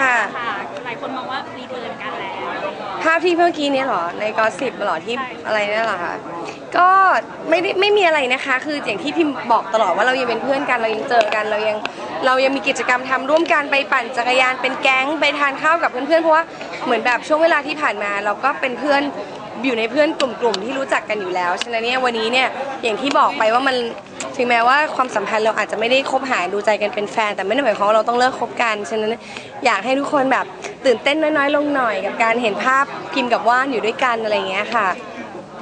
ค่ะ ค่ะหลายคนมองว่ารีเทิร์นกันแล้วภาพที่เมื่อกี้เนี่ยเหรอ ในกอสิบเหรอที่อะไรเนี่ยเหรอคะก็ไม่ได้ไม่มีอะไรนะคะ คืออย่างที่พิมบอกตลอดว่าเรายังเป็นเพื่อนกัน เรายังเจอกันเรายังเรายังมีกิจกรรมทำร่วมกันไปปั่นจักรยานเป็นแก๊งไปทานข้าวกับเพื่อนๆเพราะว่าเหมือนแบบช่วงเวลาที่ผ่านมา เราก็เป็นเพื่อนอยู่ในเพื่อนกลุ่มๆที่รู้จักกันอยู่แล้วฉะนั้นเนี่ยวันนี้เนี่ยอย่างที่บอกไปว่ามัน ถึงแม้ว่าความสัมพันธ์เราอาจจะไม่ได้คบหาดูใจกันเป็นแฟน แต่ไม่ได้หมายความว่าเราต้องเลิกคบกัน ฉะนั้นอยากให้ทุกคนแบบตื่นเต้นน้อยๆ ลงหน่อย กับการเห็นภาพพิมพ์กับว่านอยู่ด้วยกันอะไรอย่างเงี้ยค่ะ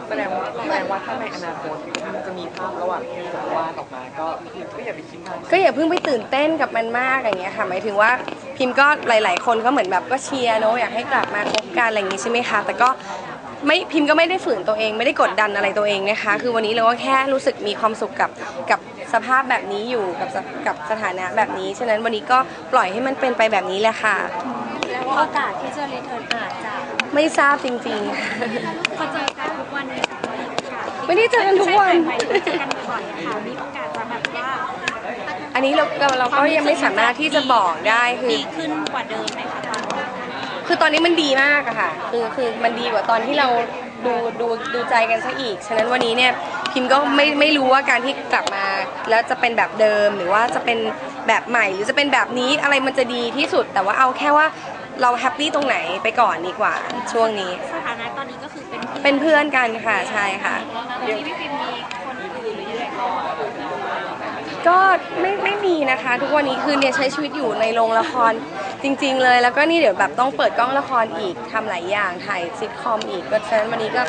แสดงว่าแสดงว่าถ้าในอนาคตจะมีภาพระหว่างพี่กับวานออกมาก็ก็อย่าไปคิดมากก็อย่าเพิ่งไปตื่นเต้นกับมันมากอย่างเงี้ยค่ะ หมายถึงว่าพิมพ์ก็หลาย ๆ คนก็เหมือนแบบก็เชียร์เนอะอยากให้กลับมาคบกันอะไรอย่างงี้ใช่ไหมคะ แต่ก็ ไม่พิมพ์ก็ไม่ได้ฝืนตัวเอง ไม่ได้กดดันอะไรตัวเองนะคะ คือวันนี้เราก็แค่รู้สึกมีความสุขกับกับสภาพแบบนี้อยู่กับสกับสถานะแบบนี้ ฉะนั้นวันนี้ก็ปล่อยให้มันเป็นไปแบบนี้แหละค่ะ แล้วโอกาสที่จะรีเทิร์นอาจจะไม่ทราบจริงพอเจอกันทุกวันนี้ค่ะมีโอกาสไม่ได้เจอกันทุกวัน ไม่ได้เจอกันบ่อยๆค่ะมีโอกาสจะแบบว่าๆอันนี้เราเราเราก็ยังไม่สามารถที่จะบอกได้คือ ดีขึ้นกว่าเดิมไหมคะตอนนี้ คือตอนนี้มันดีมากอะค่ะ คือคือมันดีกว่าตอนที่เราดูดูดูใจกันซะอีก ฉะนั้นวันนี้เนี่ยพิมก็ไม่ไม่รู้ว่าการที่กลับมาแล้วจะเป็นแบบเดิมหรือว่าจะเป็นแบบใหม่ หรือจะเป็นแบบนี้อะไรมันจะดีที่สุด แต่ว่าเอาแค่ว่าเราแฮปปี้ตรงไหนไปก่อนดีกว่าช่วงนี้ สถานะตอนนี้ก็คือเป็นเป็นเพื่อนกันค่ะใช่ค่ะ ตอนนี้พี่พิมมีคนอื่นหรือยังไงก่อนก็ไม่ไม่มีนะคะ ทุกวันนี้คือเนี่ยใช้ชีวิตอยู่ในโรงละคร จริง ๆ เลย แล้วก็นี่เดี๋ยวแบบต้องเปิดกล้องละครอีกทำหลายอย่างถ่ายซิทคอมอีกก็ฉะนั้นวันนี้ก็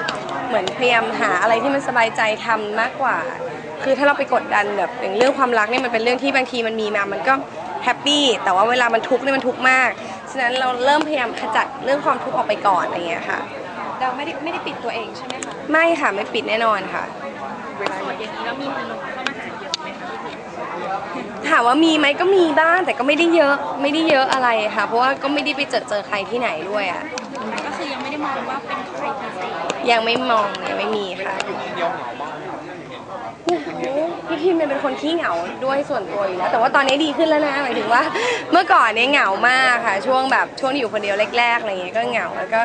เหมือนพยายามหาอะไรที่มันสบายใจทำมากกว่า คือถ้าเราไปกดดันแบบอย่างเรื่องความรักเนี่ยมันเป็นเรื่องที่บางทีมันมีมามันก็แฮปปี้แต่ว่าเวลามันทุกข์เนี่ยมันทุกข์มากฉะนั้นเราเริ่มพยายามขจัดเรื่องความทุกข์ออกไปก่อนอะไรอย่างเงี้ยค่ะ เราไม่ได้ไม่ได้ปิดตัวเองใช่ไหมคะไม่ค่ะไม่ปิดแน่นอนค่ะเวลาส่วนอย่างนี้แล้วมีคนเข้ามาหาเยอะไหมคะพี่พิม ถามว่ามีไหมก็มีบ้างแต่ก็ไม่ได้เยอะไม่ได้เยอะอะไรค่ะ เพราะว่าก็ไม่ได้ไปเจอเจอใครที่ไหนด้วยอะก็คือยังไม่ได้มองว่าเป็นใครพิเศษยังไม่มองยังไม่มีค่ะอยู่คนเดียวเหงาบ้างไหมครับโอ้โหพี่พิมเนี่ยเป็นคนขี้เหงาด้วยส่วนตัวอยู่แล้วแต่ว่าตอนนี้ดีขึ้นแล้วนะหมายถึงว่า เมื่อก่อนเนี่ยเหงามากค่ะ ช่วงแบบช่วงที่อยู่คนเดียวแรกๆอะไรเงี้ยก็เหงาแล้วก็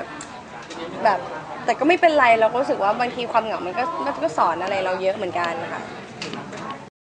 แบบแต่ก็ไม่เป็นไรเราก็รู้สึกว่าบางทีความเหงามันก็มันก็สอนอะไรเราเยอะเหมือนกันค่ะ